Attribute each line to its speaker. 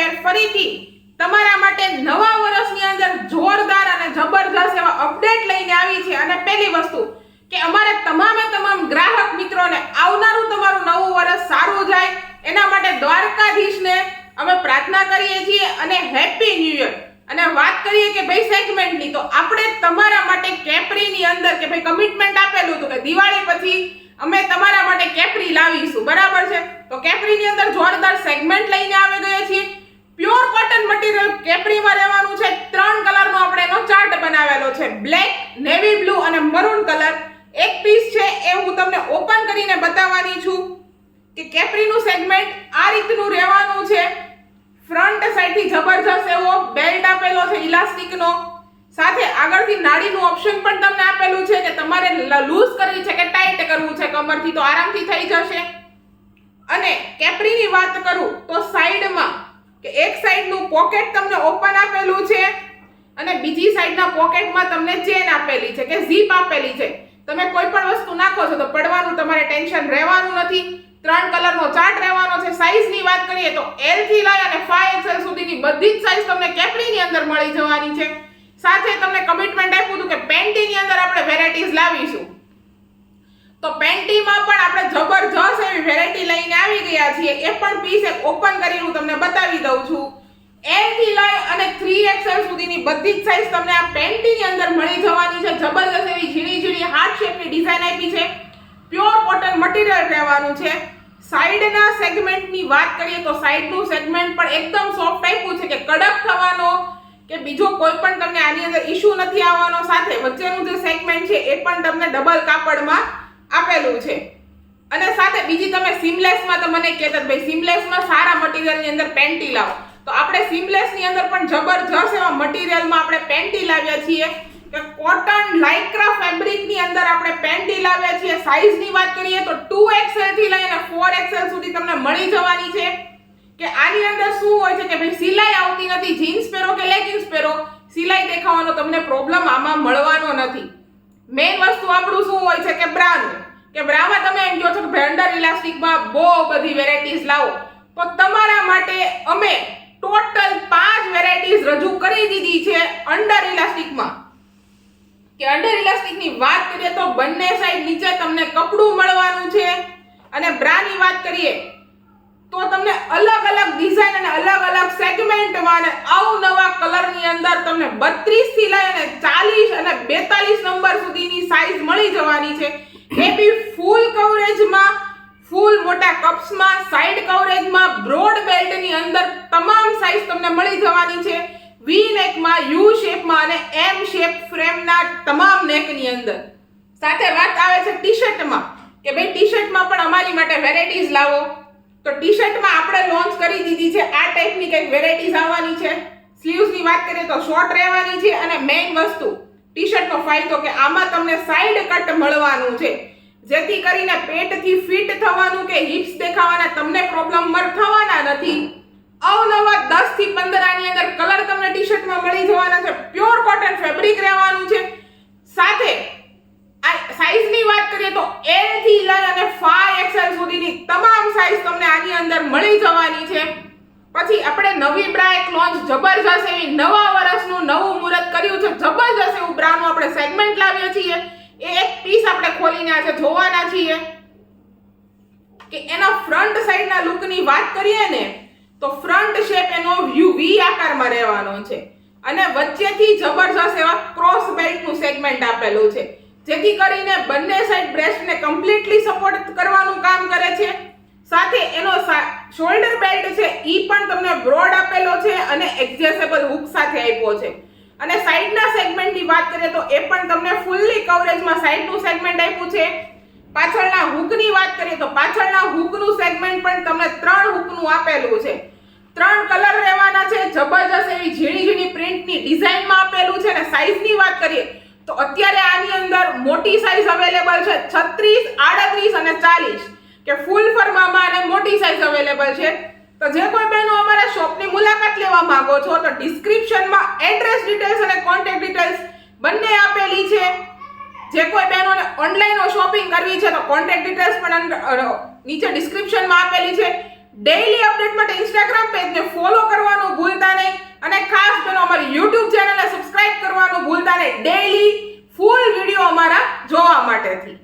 Speaker 1: Footwear ફરીથી તમારા માટે નવા વર્ષની અંદર જોરદાર અને જબરદસ્ત એવા અપડેટ લઈને આવી છે. અને પહેલી વસ્તુ કે અમારે તમામે તમામ ગ્રાહક મિત્રોને આવનારું તમારું નવું વર્ષ સારું જાય, એના માટે દ્વારકાધીશને અમે પ્રાર્થના કરીએ છીએ અને હેપી ન્યૂ યર અને વાત કરીએ કે ભાઈ સેગમેન્ટની તો આપણે તમારા માટે કેપરીની અંદર કે ભાઈ કમિટમેન્ટ આપેલું હતું કે દિવાળી પછી અમે તમારા માટે કેપરી લાવીશું. બરાબર છે? તો કેપરીની અંદર જોરદાર સેગમેન્ટ લઈને આવી ગયા છીએ. પ્યોર કોટન મટીરિયલ કેપરીમાં રહેવાનું છે. ત્રણ કલરનો આપણે એનો ચાર્ટ બનાવેલો છે. બ્લેક નેવી બ્લુ અને મરૂન કલર એક પીસ છે, એ હું તમને ઓપન કરીને બતાવવાની છું કે કેપરીનું સેગમેન્ટ આ રીતનું રહેવાનું છે. ફ્રન્ટ સાઈડથી જબરજસ્ત એવો બેલ્ટ આપેલો છે ઇલાસ્ટિકનો સાથે આગળથી નાડીનું ઓપ્શન પણ તમને આપેલું છે કે તમારે લૂઝ કરવી છે કે ટાઈટ કરવું છે. કમરથી તો આરામથી થઈ જશે. અને કેપરીની વાત કરું તો સાઈડમાં કે એક સાઈડનું પોકેટ તમને ઓપન આપેલું છે અને બીજી સાઈડના પોકેટમાં તમને ચેન આપેલી છે કે ઝીપ આપેલી છે. તમે કોઈ પણ વસ્તુ નાખો છો તો પડવાનું તમારે ટેન્શન રહેવાનું નથી. ત્રણ કલરનો ચાર્ટ રહેવાનો છે. સાઈઝની વાત કરીએ તો એલથી લઈ અને 5XL સુધીની બધી જ સાઈઝ તમને કેપરીની અંદર મળી જવાની છે. સાથે તમને કમિટમેન્ટ આપ્યું હતું કે પેન્ટીની અંદર આપણે વેરાયટીઝ લાવીશું. તો પેન્ટીમાં પણ આપણે જબરજસ્ત એવી આવી એ પણ પીસ એક ઓપન કરીને હું તમને બતાવી દઉં છું. એલથી લઈ અને 3XL સુધીની બધી જ સાઈઝ તમને આ પેન્ટીની અંદર મળી જવાની છે. જબરદસ્ત એવી ઝીણી ઝીણી હાર્ટ શેપની ડિઝાઇન આપી છે. પ્યોર કોટન મટીરિયલ રહેવાનું છે. સાઈડના સેગમેન્ટની વાત કરીએ તો સાઈડનું સેગમેન્ટ પણ એકદમ સોફ્ટ આપ્યું છે કે કડક થવાનો, કે બીજો કોઈ પણ તમને આની અંદર ઇશ્યુ નથી આવવાનો. સાથે વચ્ચેનું જે સેગમેન્ટ છે એ પણ તમને ડબલ કાપડમાં આપેલું છે. બીજી તમે સિમલેસમાં તો મને કહેતા ભાઈ સિમલેસમાં સારા મટીરિયલની અંદર પેન્ટી લાવો. તો આપણે સિમલેસની અંદર પણ જબરજસ્ત એવા મટીરિયલમાં આપણે પેન્ટી લાવ્યા છીએ કે કોટન લાઇક્રા ફેબ્રિકની અંદર આપણે પેન્ટી લાવ્યા છીએ. સાઇઝની વાત કરીએ તો 2XL થી લઈને 4XL સુધી તમને મળી જવાની છે કે આની અંદર શું હોય છે કે ભાઈ, સિલાઈ આવતી નથી, જીન્સ પહેરો કે લેગિન્સ પહેરો, સિલાઈ દેખાવાનો તમને પ્રોબ્લેમ આમાં મળવાનો નથી. મેઇન વસ્તુ આપણું શું હોય છે કે બ્રાનું કે બ્રામાં તમે ભેન્ડર ઇલાસ્ટિકમાં બહુ બધી વેરાયટીઝ લાવો. તો તમારા માટે અમે ટોટલ પાંચ વેરાયટીઝ રજૂ કરી દીધી છે અંડર ઇલાસ્ટિકમાં. કે અંડર ઇલાસ્ટિકની વાત કરીએ તો બંને સાઈડ નીચે તમને કપડું મળવાનું છે. અને બ્રાની વાત કરીએ તો તમને અલગ અલગ ડિઝાઇન અને અલગ અલગ સેગમેન્ટમાં અને અવનવા કલરની અંદર તમને 32 થી લઈ અને 40 અને 42 નંબર સુધીની સાઇઝ મળી જવાની છે એ બી ફૂલ કવરેજમાં ફૂલ મોટા કપ્સમાં સાઈડ કવરેજમાં બ્રોડ બેલ્ટની અંદર તમામ સાઇઝ તમને મળી જવાની છે. વી નેકમાં યુ શેપમાં અને એમ શેપ ફ્રેમના તમામ નેકની અંદર. સાથે વાત આવે છે ટી શર્ટમાં કે ભાઈ ટી શર્ટમાં પણ અમારી માટે વેરાયટીઝ લાવો. તો ટી શર્ટમાં આપણે લોન્ચ કરી દીધી છે. આ ટાઈપની કંઈક વેરાયટીઝ આવવાની છે. સ્લીવ્સની વાત કરીએ તો શોર્ટ રહેવાની છે અને મેઇન વસ્તુ ટી શર્ટનો ફાયદો કે આમાં તમને સાઈડ કટ મળવાનું છે. જેથી કરીને પેટથી ફિટ થવાનું કે હિપ્સ દેખાવાના તમને પ્રોબ્લેમ થવાના નથી. અવનવા દસથી 15 આની અંદર કલર તમને ટી શર્ટમાં મળી જવાના છે. પ્યોર કોટન ફેબ્રિક રહેવાનું છે. સાથે આ સાઈઝની વાત કરીએ તો L થી લઈ અને 5XL સુધીની તમામ સાઈઝ તમને આની અંદર મળી જવાની છે. પછી આપણે નવી બ્રા એક લોન્ચ જબરજસ્ત એવી નવા વર્ષનું નવું મુહૂર્ત કર્યું છે. જબરજસ્ત એવું બ્રાનું આપણે સેગમેન્ટ લાવીએ છીએ. એ એક પીસ આપણે ખોલીને આજે જોવાના છીએ. કે એના ફ્રન્ટ સાઈડના લુકની વાત કરીએ ને, તો ફ્રન્ટ શેપ એનો વ્યૂ વી આકારમાં રહેવાનો છે. અને વચ્ચેથી જબરજસ્ત એવા ક્રોસ બેલ્ટનું સેગમેન્ટ આપેલું છે. જેથી કરીને બંને સાઈડ બ્રેસ્ટને કમ્પ્લીટલી સપોર્ટ કરવાનું કામ કરે છે. સાથે એનો શોલ્ડર બેલ્ટ છે એ પણ તમને બ્રોડ આપેલો છે અને એડજસ્ટેબલ હુક સાથે આપ્યો છે. અને સાઈડના સેગમેન્ટની વાત કરીએ તો એ પણ તમને ફૂલ્લી કવરેજમાં સાઈડનું સેગમેન્ટ આપ્યું છે. પાછળના હૂકની વાત કરીએ તો પાછળના હૂકનું સેગમેન્ટ પણ તમને ત્રણ હૂકનું આપેલું છે. ત્રણ કલર રહેવાના છે, જબરજસ્ત એવી ઝીણી ઝીણી પ્રિન્ટની ડિઝાઇનમાં આપેલું છે અને સાઈઝની વાત કરીએ તો અત્યારે આની અંદર મોટી સાઈઝ અવેલેબલ છે 36 38 અને 40 કે ફૂલ ફર્મામાં અને મોટી સાઈઝ અવેલેબલ છે. તો જે કોઈ બહેનો અમારા શોપની મુલાકાત લેવા માંગો છો, તો ડિસ્ક્રિપ્શનમાં એડ્રેસ ડિટેલ્સ અને કોન્ટેક્ટ ડિટેલ્સ બંને આપેલી છે. જે કોઈ બહેનોને ઓનલાઈન શોપિંગ કરવી છે, તો કોન્ટેક્ટ ડિટેલ્સ પણ નીચે ડિસ્ક્રિપ્શનમાં આપેલી છે. ડેઈલી અપડેટ માટે ઇન્સ્ટાગ્રામ પેજને ફોલો કરવાનું ભૂલતા નહીં અને ખાસ બહેનો, અમારી યુટ્યુબ ચેનલને સબસ્ક્રાઇબ કરવાનું ભૂલતા નહીં. ડેઈલી ફૂલ વીડિયો અમારા જોવા માટેથી.